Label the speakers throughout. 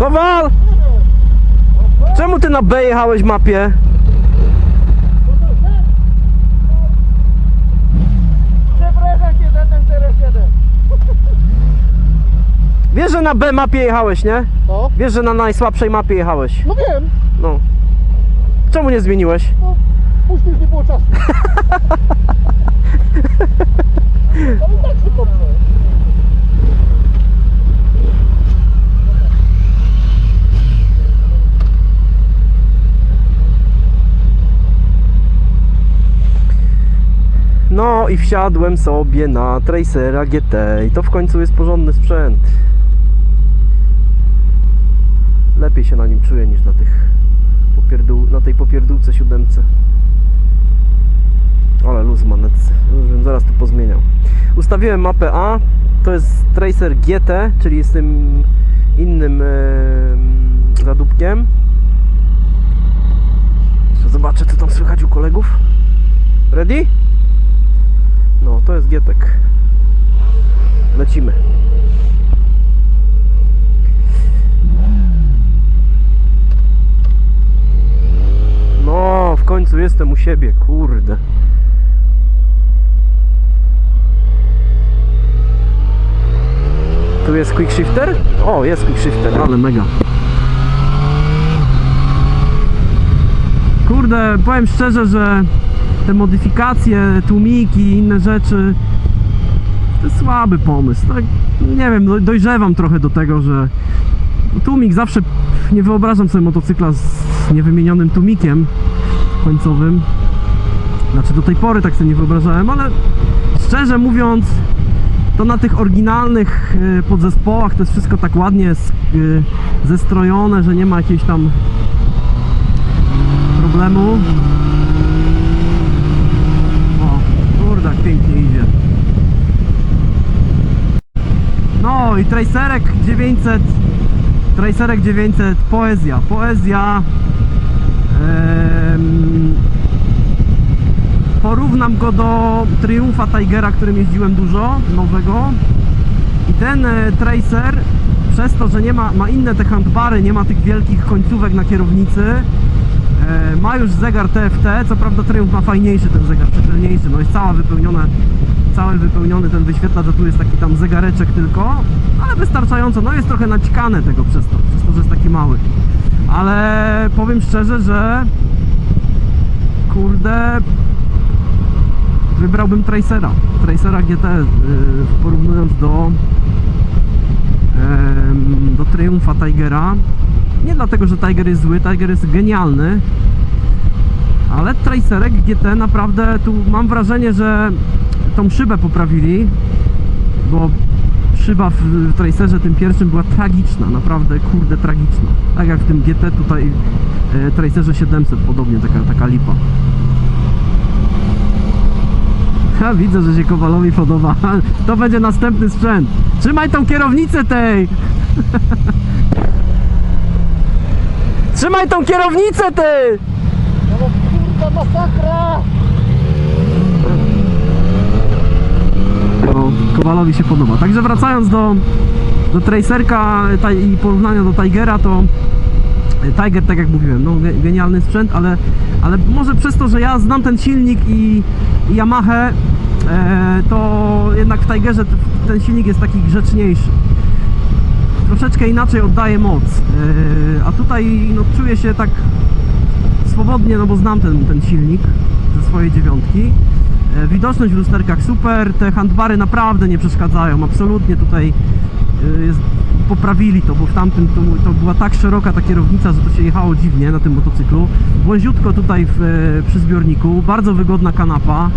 Speaker 1: Kowal! Czemu ty na B jechałeś mapie?
Speaker 2: Przepraszam cię za ten 07.
Speaker 1: Wiesz, że na B mapie jechałeś, nie?
Speaker 2: No,
Speaker 1: Wiesz, że na najsłabszej mapie jechałeś.
Speaker 2: no wiem,
Speaker 1: No. Czemu nie zmieniłeś?
Speaker 2: no później już nie było czasu. Ale tak kopnę.
Speaker 1: No i wsiadłem sobie na Tracera GT i to w końcu jest porządny sprzęt. Lepiej się na nim czuję niż na tych popierdół, na tej popierdółce siódemce. Ale luz manetce. Zaraz tu pozmieniał. Ustawiłem mapę A. To jest Tracer GT, czyli z tym innym em, zadupkiem. Zobaczę co tam słychać u kolegów. Ready? No, to jest Gietek. Lecimy. No, w końcu jestem u siebie, kurde. Tu jest quick shifter? O, jest quick shifter, ale mega. Kurde, powiem szczerze, że te modyfikacje, tłumiki i inne rzeczy to jest słaby pomysł. Tak, nie wiem, no, dojrzewam trochę do tego, że tłumik zawsze nie wyobrażam sobie motocykla z niewymienionym tłumikiem końcowym. Znaczy do tej pory tak sobie nie wyobrażałem, ale szczerze mówiąc to na tych oryginalnych e, podzespołach to jest wszystko tak ładnie e, zestrojone, że nie ma jakiejś tam problemu. O, kurde, jak pięknie idzie. No i Tracerek 900 Tracerek 900 Poezja, poezja Porównam go do Triumfa Tigera, którym jeździłem dużo, nowego. I ten e, Tracer przez to, że nie ma, ma inne te handbary, nie ma tych wielkich końcówek na kierownicy e, ma już zegar TFT, co prawda Triumph ma fajniejszy ten zegar, czytelniejszy, no jest cała wypełniona cały wypełniony ten wyświetlacz, a tu jest taki tam zegareczek tylko, ale wystarczająco, no jest trochę naćkane tego przez to, przez to, że jest taki mały. Ale powiem szczerze, że kurde wybrałbym Tracera. Tracera GT y, porównując do do Triumfa Tigera. Nie dlatego, że Tiger jest zły, Tiger jest genialny ale Tracerek GT naprawdę tu mam wrażenie, że tą szybę poprawili bo szyba w, Tracerze tym pierwszym była tragiczna, naprawdę kurde tragiczna. Tak jak w tym GT tutaj e, Tracerze 700 podobnie taka, taka lipa. Ja widzę, że się Kowalowi podoba. To będzie następny sprzęt. Trzymaj tą kierownicę tej! Trzymaj tą kierownicę ty!
Speaker 2: No kurwa masakra!
Speaker 1: Kowalowi się podoba. Także wracając do, do Tracerka taj- i porównania do Tigera, to e, Tiger, tak jak mówiłem, no ge- genialny sprzęt, ale, ale może przez to, że ja znam ten silnik i, i Yamaha, e, to jednak w Tigerze ten silnik jest taki grzeczniejszy. Troszeczkę inaczej oddaje moc, e, a tutaj no, czuję się tak swobodnie, no bo znam ten, ten silnik ze swojej dziewiątki. E, Widoczność w lusterkach super, te handbary naprawdę nie przeszkadzają, absolutnie tutaj e, jest, poprawili to, bo w tamtym to, to była tak szeroka ta kierownica, że to się jechało dziwnie na tym motocyklu. Wąziutko tutaj w, e, przy zbiorniku, bardzo wygodna kanapa.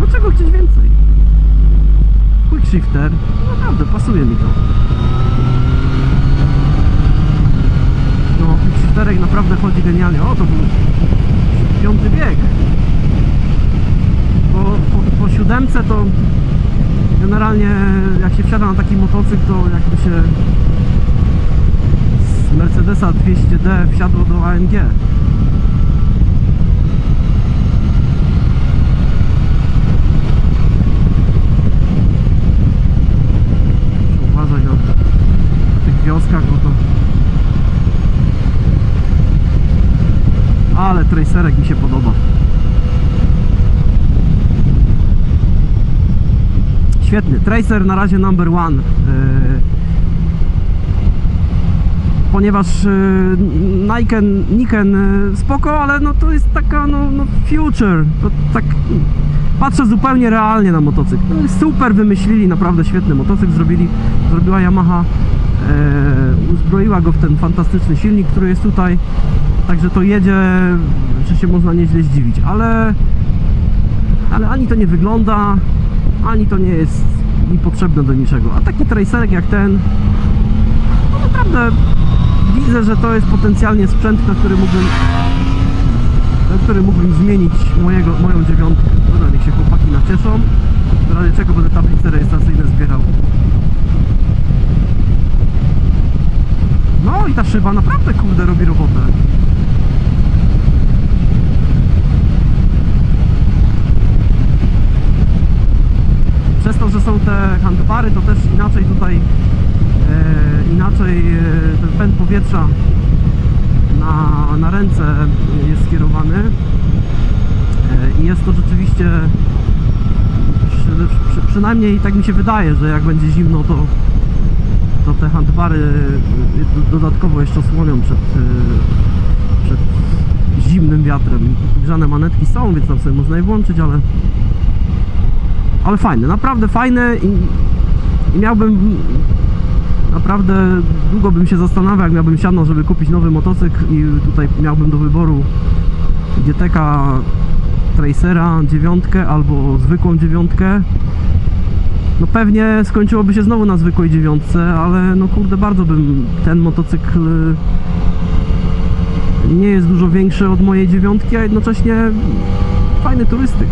Speaker 1: No czego chcieć więcej? Quick shifter, naprawdę pasuje mi to. No, quick shifterek naprawdę chodzi genialnie. O, to był piąty bieg. Po, po, po siódemce to generalnie jak się wsiada na taki motocykl, to jakby się z Mercedesa 200D wsiadło do AMG. Uważaj na, na tych wioskach, no to... Ale tracerek mi się podoba. Świetny. Tracer na razie number one. Yy, ponieważ yy, Niken, Niken yy, spoko, ale no to jest taka no, no future. To tak patrzę zupełnie realnie na motocykl. No, super wymyślili, naprawdę świetny motocykl zrobili, zrobiła Yamaha. E, uzbroiła go w ten fantastyczny silnik, który jest tutaj. Także to jedzie, że się można nieźle zdziwić, ale ale ani to nie wygląda, ani to nie jest mi potrzebne do niczego. A taki tracerek jak ten, no naprawdę widzę, że to jest potencjalnie sprzęt, na który mógłbym na który mógłbym zmienić mojego, moją dziewiątkę. Dobra, niech się chłopaki nacieszą. W razie czego będę tablice rejestracyjne zbierał. No i ta szyba naprawdę kurde robi robotę. Przez to, że są te handbary, to też inaczej tutaj e, inaczej e, ten pęd powietrza na, na ręce jest skierowany E, i jest to rzeczywiście przy, przy, przynajmniej tak mi się wydaje, że jak będzie zimno to, to te handbary e, do- dodatkowo jeszcze osłonią przed, e, przed zimnym wiatrem. Grzane manetki są, więc tam sobie można je włączyć, ale ale fajne, naprawdę fajne i, i miałbym naprawdę długo bym się zastanawiał, jak miałbym siadną, żeby kupić nowy motocykl i tutaj miałbym do wyboru GTK Tracera dziewiątkę albo zwykłą dziewiątkę. No pewnie skończyłoby się znowu na zwykłej dziewiątce, ale no kurde bardzo bym ten motocykl y, nie jest dużo większy od mojej dziewiątki, a jednocześnie fajny turystyk.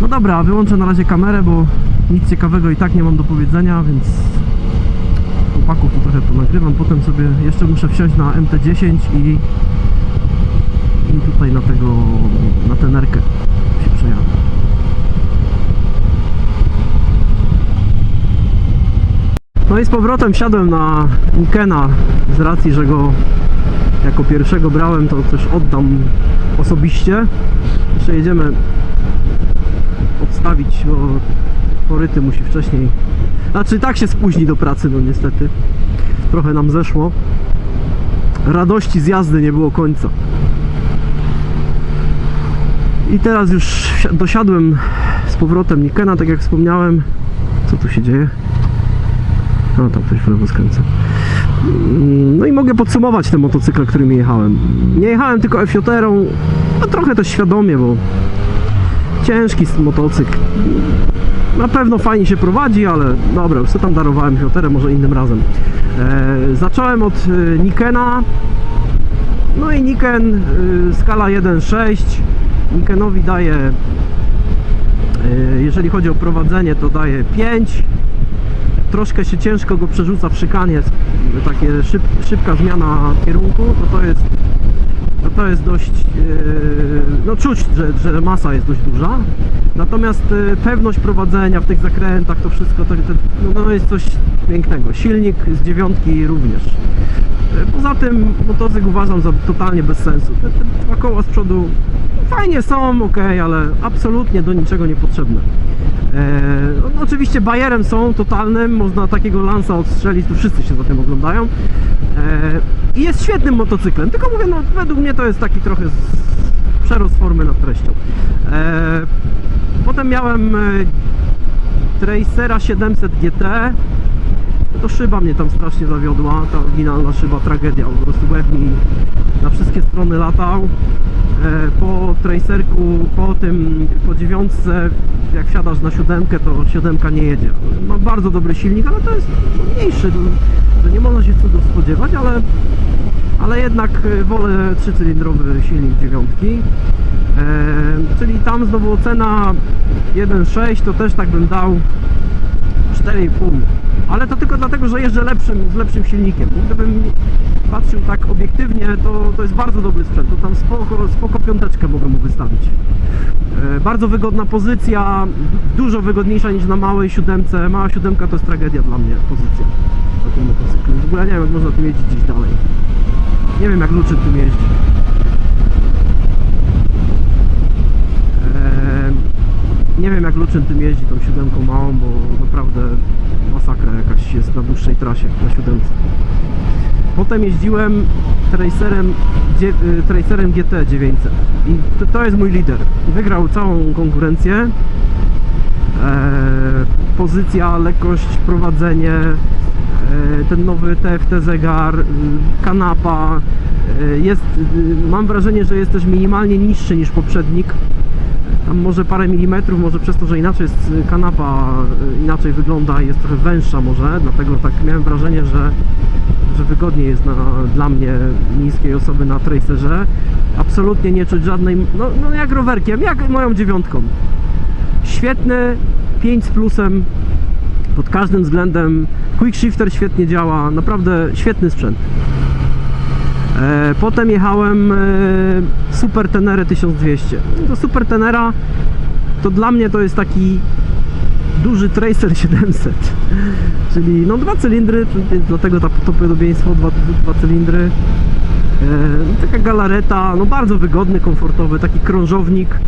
Speaker 1: No dobra, wyłączę na razie kamerę, bo nic ciekawego i tak nie mam do powiedzenia, więc chłopaków tu trochę ponagrywam. Potem sobie jeszcze muszę wsiąść na MT-10 i, i tutaj na tego, na tenerkę się przejadę. No i z powrotem wsiadłem na Nikena z racji, że go jako pierwszego brałem, to też oddam osobiście. Jeszcze jedziemy odstawić, bo poryty musi wcześniej. Znaczy tak się spóźni do pracy, no niestety. Trochę nam zeszło. Radości z jazdy nie było końca. I teraz już dosiadłem z powrotem Nikena, tak jak wspomniałem. Co tu się dzieje? No tam ktoś w lewo skręca. Mm, No i mogę podsumować te motocykle, którymi jechałem. Nie jechałem tylko f no trochę też świadomie, bo ciężki motocykl. Na pewno fajnie się prowadzi, ale dobra, już tam darowałem fioterę, może innym razem. E, zacząłem od e, Nikena. No i Niken e, skala 1.6. Nikenowi daje, jeżeli chodzi o prowadzenie, to daje 5. Troszkę się ciężko go przerzuca w szykanie, takie szyb, szybka zmiana kierunku, to to jest to jest dość, yy, no czuć, że, że masa jest dość duża. Natomiast yy, pewność prowadzenia w tych zakrętach, to wszystko, to, to, no, no jest coś pięknego. Silnik z dziewiątki również. Yy, Poza tym motocykl uważam za totalnie bez sensu. Te, te dwa koła z przodu fajnie są, ok, ale absolutnie do niczego niepotrzebne. Eee, no, oczywiście bajerem są totalnym, można takiego lansa odstrzelić, tu wszyscy się za tym oglądają. Eee, I jest świetnym motocyklem, tylko mówię, no według mnie to jest taki trochę z, przerost formy nad treścią. Eee, potem miałem e, Tracera 700 GT. To szyba mnie tam strasznie zawiodła, ta oryginalna szyba, tragedia, po prostu łeb mi na wszystkie strony latał. E, Po tracerku, po tym, po dziewiątce, jak wsiadasz na siódemkę, to siódemka nie jedzie. Ma bardzo dobry silnik, ale to jest mniejszy, to, to nie można się cudów spodziewać, ale, ale jednak e, wolę trzycylindrowy silnik dziewiątki. E, czyli tam znowu ocena 1.6 to też tak bym dał 4,5 ale to tylko dlatego, że jeżdżę lepszym, z lepszym silnikiem. Gdybym patrzył tak obiektywnie, to, to jest bardzo dobry sprzęt. To tam spoko, spoko piąteczkę mogę mu wystawić. E, Bardzo wygodna pozycja, dużo wygodniejsza niż na małej siódemce. Mała siódemka to jest tragedia dla mnie, pozycja. W ogóle nie wiem, jak można tym jeździć gdzieś dalej. Nie wiem, jak Luczyn tym jeździ. Eee, nie wiem, jak Luczyn tym jeździ, tą siódemką małą, bo naprawdę masakra jakaś jest na dłuższej trasie na siódemce. Potem jeździłem Tracerem, dzie- y, Tracerem GT 900 i to, to jest mój lider. Wygrał całą konkurencję. Eee, pozycja, lekkość, prowadzenie, eee, ten nowy TFT zegar, y, kanapa. y, Jest, y, mam wrażenie, że jest też minimalnie niższy niż poprzednik. Tam może parę milimetrów, może przez to, że inaczej jest y, kanapa, y, inaczej wygląda, jest trochę węższa może, dlatego tak miałem wrażenie, że, że wygodniej jest na, dla mnie niskiej osoby na tracerze. Absolutnie nie czuć żadnej, no, no jak rowerkiem, jak moją dziewiątką. Świetny, 5 z plusem pod każdym względem. Quick shifter świetnie działa, naprawdę świetny sprzęt. E, Potem jechałem e, Super Tenerę 1200. To Super Tenera to dla mnie to jest taki duży Tracer 700. Czyli no dwa cylindry, dlatego to podobieństwo, dwa, dwa cylindry. E, no, taka galareta, no bardzo wygodny, komfortowy, taki krążownik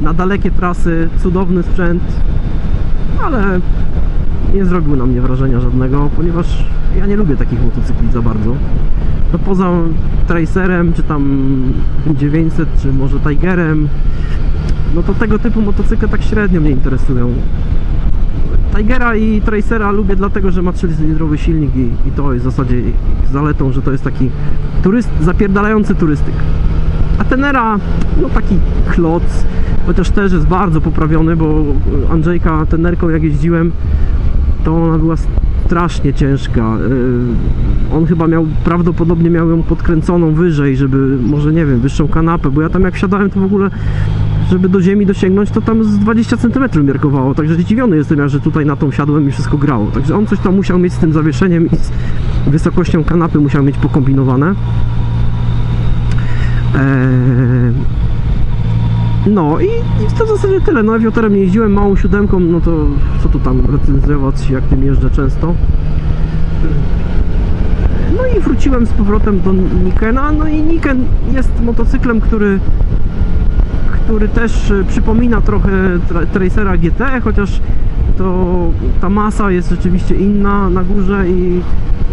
Speaker 1: na dalekie trasy, cudowny sprzęt, ale nie zrobił na mnie wrażenia żadnego, ponieważ ja nie lubię takich motocykli za bardzo. No poza Tracerem, czy tam 900, czy może Tigerem, no to tego typu motocykle tak średnio mnie interesują. Tigera i Tracera lubię dlatego, że ma 3-cylindrowy silnik i, i to jest w zasadzie zaletą, że to jest taki turyst, zapierdalający turystyk. A Tenera, no taki kloc, chociaż też jest bardzo poprawiony, bo Andrzejka Tenerką jak jeździłem, to ona była strasznie ciężka. Yy, On chyba miał, prawdopodobnie miał ją podkręconą wyżej, żeby może nie wiem, wyższą kanapę, bo ja tam jak wsiadałem to w ogóle żeby do ziemi dosięgnąć, to tam z 20 cm miarkowało, także zdziwiony jestem że tutaj na tą siadłem i wszystko grało. Także on coś tam musiał mieć z tym zawieszeniem i z wysokością kanapy musiał mieć pokombinowane. Eee, no i, i to w zasadzie tyle. No awioterem nie jeździłem, małą siódemką, no to co tu tam recenzować, jak tym jeżdżę często. No i wróciłem z powrotem do Nikena, no i Niken jest motocyklem, który który też e, przypomina trochę tra- Tracera GT, chociaż to ta masa jest rzeczywiście inna na górze i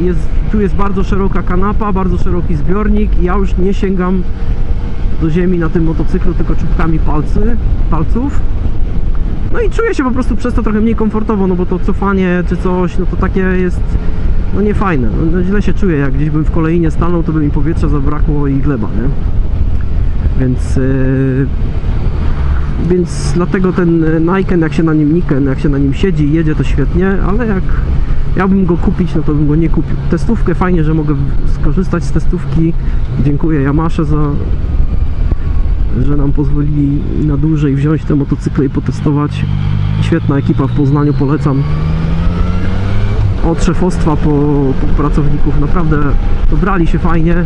Speaker 1: jest, tu jest bardzo szeroka kanapa, bardzo szeroki zbiornik ja już nie sięgam do ziemi na tym motocyklu, tylko czubkami palcy, palców. No i czuję się po prostu przez to trochę mniej komfortowo, no bo to cofanie czy coś, no to takie jest no niefajne. No, no źle się czuję, jak gdzieś bym w kolejnie stanął, to by mi powietrza zabrakło i gleba, nie? Więc yy, więc dlatego ten Niken, jak się na nim Niken, jak się na nim siedzi i jedzie, to świetnie, ale jak miałbym go kupić, no to bym go nie kupił. Testówkę fajnie, że mogę skorzystać z testówki. Dziękuję Yamasze za że nam pozwolili na dłużej wziąć te motocykle i potestować. Świetna ekipa w Poznaniu, polecam. Od szefostwa po, po pracowników, naprawdę dobrali się fajnie.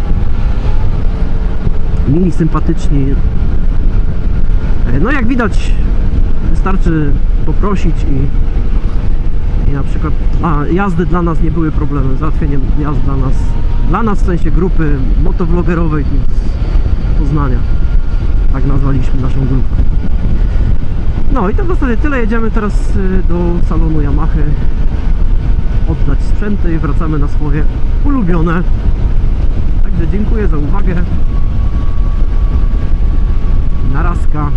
Speaker 1: Mili, sympatyczni. No jak widać, wystarczy poprosić i, i na przykład a, jazdy dla nas nie były problemem, załatwienie jazd dla nas, dla nas w sensie grupy motovlogerowej tu z Poznania tak nazwaliśmy naszą grupę. No i to w zasadzie tyle. Jedziemy teraz y, do salonu Yamaha oddać sprzęty i wracamy na swoje ulubione. Także dziękuję za uwagę. Narazka.